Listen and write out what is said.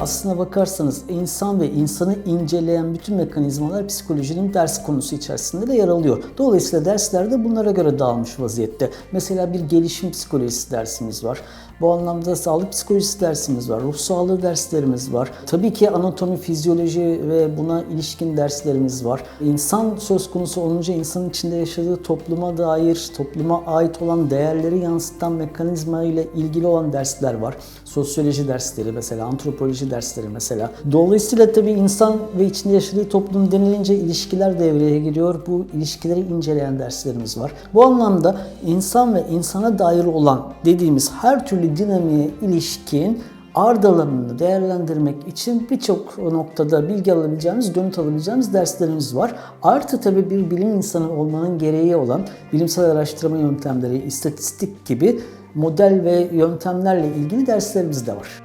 aslına bakarsanız insan ve insanı inceleyen bütün mekanizmalar psikolojinin ders konusu içerisinde de yer alıyor. Dolayısıyla derslerde bunlara göre dağılmış vaziyette. Mesela bir gelişim psikolojisi dersimiz var. Bu anlamda sağlık psikolojisi dersimiz var, ruh sağlığı derslerimiz var. Tabii ki anatomi, fizyoloji ve buna ilişkin derslerimiz var. İnsan söz konusu olunca insanın içinde yaşadığı topluma dair, topluma ait olan değerleri yansıtan mekanizma ile ilgili olan dersler var. Sosyoloji dersleri mesela, antropoloji dersleri mesela. Dolayısıyla tabii insan ve içinde yaşadığı toplum denilince ilişkiler devreye giriyor. Bu ilişkileri inceleyen derslerimiz var. Bu anlamda insan ve insana dair olan dediğimiz her türlü dinamiğe ilişkin ard değerlendirmek için birçok noktada bilgi alabileceğimiz, dönüt alabileceğimiz derslerimiz var. Artı tabii bir bilim insanı olmanın gereği olan bilimsel araştırma yöntemleri, istatistik gibi model ve yöntemlerle ilgili derslerimiz de var.